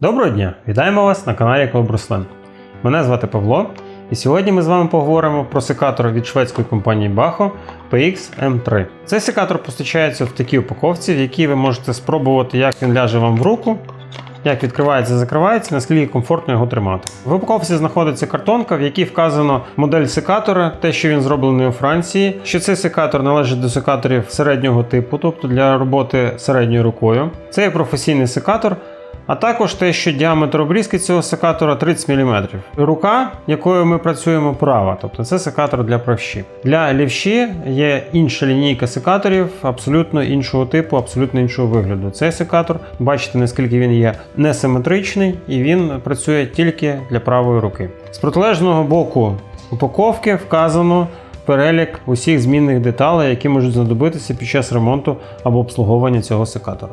Доброго дня! Вітаємо вас на каналі Клуб Руслан. Мене звати Павло, і сьогодні ми з вами поговоримо про секатор від шведської компанії Baho PX M3. Цей секатор постачається в такій упаковці, в якій ви можете спробувати, як він ляже вам в руку, як відкривається закривається, наскільки комфортно його тримати. В упаковці знаходиться картонка, в якій вказано модель секатора, те, що він зроблений у Франції, що цей секатор належить до секаторів середнього типу, тобто для роботи середньою рукою. Це є професійний секатор. А також те, що діаметр обрізки цього секатора 30 мм. Рука, якою ми працюємо, права, тобто це секатор для правші. Для лівші є інша лінійка секаторів абсолютно іншого типу, абсолютно іншого вигляду. Цей секатор, бачите, наскільки він є несиметричний і він працює тільки для правої руки. З протилежного боку упаковки вказано. Перелік усіх змінних деталей, які можуть знадобитися під час ремонту або обслуговування цього секатора.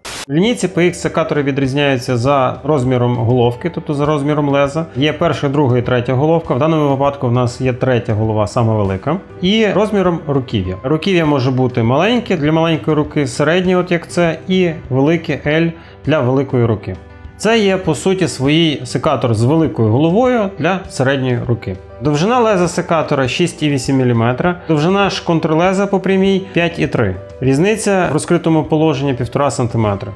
Лінійці PX секатори відрізняються за розміром головки, тобто за розміром леза. Є перша, друга і третя головка. В даному випадку в нас є третя голова, саме велика. І розміром руків'я. Руків'я може бути маленьке для маленької руки, середнє, от як це, і велике L для великої руки. Це є по суті свій секатор з великою головою для середньої руки. Довжина леза секатора 6,8 мм, довжина ж контрлеза по прямій 5,3 Різниця в розкритому положенні 1,5 см.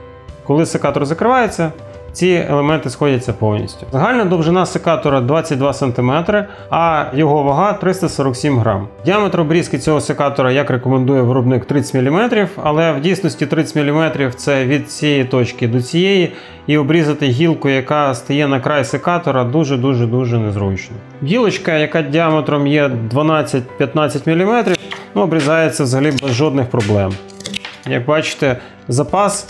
Коли секатор закривається, ці елементи сходяться повністю. Загальна довжина секатора 22 см, а його вага 347 грам. Діаметр обрізки цього секатора, як рекомендує виробник 30 мм, але в дійсності 30 мм це від цієї точки до цієї, і обрізати гілку, яка стає на край секатора, дуже-дуже дуже незручно. Гілочка, яка діаметром є 12-15 мм, ну, обрізається взагалі без жодних проблем. Як бачите, запас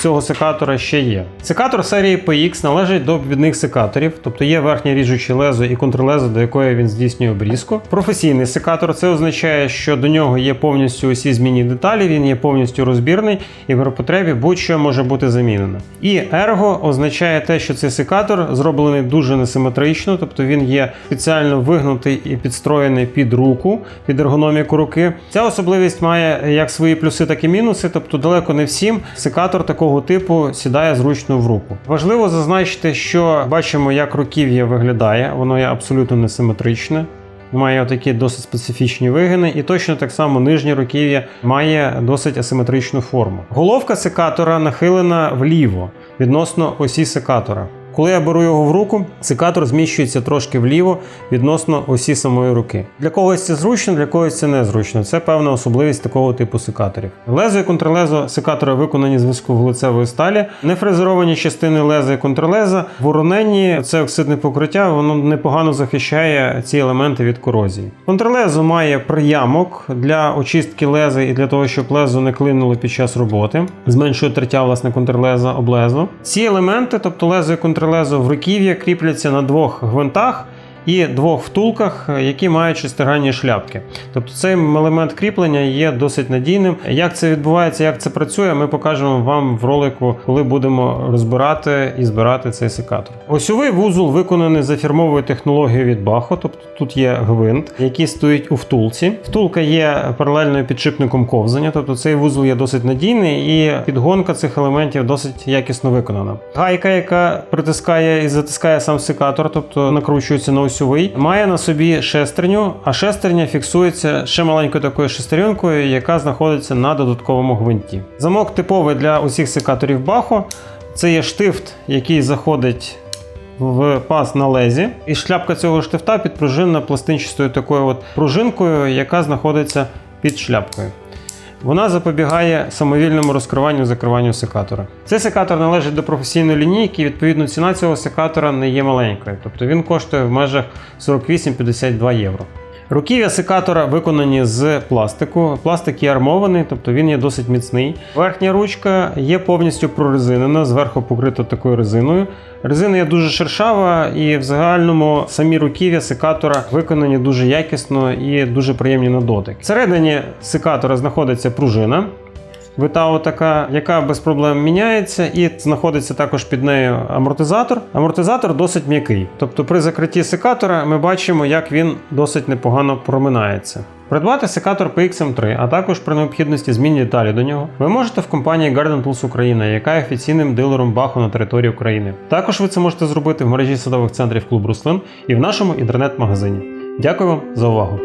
цього секатора ще є. Секатор серії PX належить до обвідних секаторів, тобто є верхнє ріжуче лезо і контрлезо, до якої він здійснює обрізку. Професійний секатор це означає, що до нього є повністю усі змінні деталі, він є повністю розбірний і при потребі будь-що може бути замінено. І ерго означає те, що цей секатор зроблений дуже несиметрично, тобто він є спеціально вигнутий і підстроєний під руку, під ергономіку руки. Ця особливість має як свої плюси, так і мінуси, тобто далеко не всім секатор такого типу сідає зручно в руку. Важливо зазначити, що бачимо, як руків'я виглядає, воно є абсолютно несиметричне. Має такі досить специфічні вигини, і точно так само нижнє руків'я має досить асиметричну форму. Головка секатора нахилена вліво відносно осі секатора. Коли я беру його в руку, секатор зміщується трошки вліво відносно осі самої руки. Для когось це зручно, для когось це незручно. Це певна особливість такого типу секаторів. Лезо і контрлезо секатора виконані з високовуглецевої сталі. Нефрезеровані частини леза і контрлеза в це оксидне покриття, воно непогано захищає ці елементи від корозії. Контрлезо має приямок для очистки леза і для того, щоб лезо не клинуло під час роботи. Зменшує тертя власне контрлеза об. Ці елементи, тобто лезо і контрлезо, лезо в руків'я кріпляться на двох гвинтах і двох втулках, які мають шестигранні шляпки. Тобто цей елемент кріплення є досить надійним. Як це відбувається, як це працює, ми покажемо вам в ролику, коли будемо розбирати і збирати цей секатор. Осьовий вузол виконаний за фірмовою технологією від Baho, тобто тут є гвинт, який стоїть у втулці. Втулка є паралельною підшипником ковзання, тобто цей вузол є досить надійний і підгонка цих елементів досить якісно виконана. Гайка, яка притискає і затискає сам секатор, тобто накручується на ось осьовий, має на собі шестерню, а шестерня фіксується ще маленькою такою шестеренкою, яка знаходиться на додатковому гвинті. Замок типовий для усіх секаторів Бахо. Це є штифт, який заходить в паз на лезі, і шляпка цього штифта підпружинена пластинчастою такою от пружинкою, яка знаходиться під шляпкою. Вона запобігає самовільному розкриванню закриванню секатора. Цей секатор належить до професійної лінійки, відповідно ціна цього секатора не є маленькою, тобто він коштує в межах 48-52 євро. Руків'я секатора виконані з пластику. Пластик є армований, тобто він є досить міцний. Верхня ручка є повністю прорезинена, зверху покрита такою резиною. Резина є дуже шершава, і в загальному самі руків'я секатора виконані дуже якісно і дуже приємні на дотик. Всередині секатора знаходиться пружина. Витау така, яка без проблем міняється, і знаходиться також під нею амортизатор. Амортизатор досить м'який. Тобто при закритті секатора ми бачимо, як він досить непогано проминається. Придбати секатор PXM3, а також при необхідності змінні деталі до нього, ви можете в компанії Garden Tools Україна, яка є офіційним дилером Баху на території України. Також ви це можете зробити в мережі садових центрів клуб Руслин і в нашому інтернет-магазині. Дякую вам за увагу!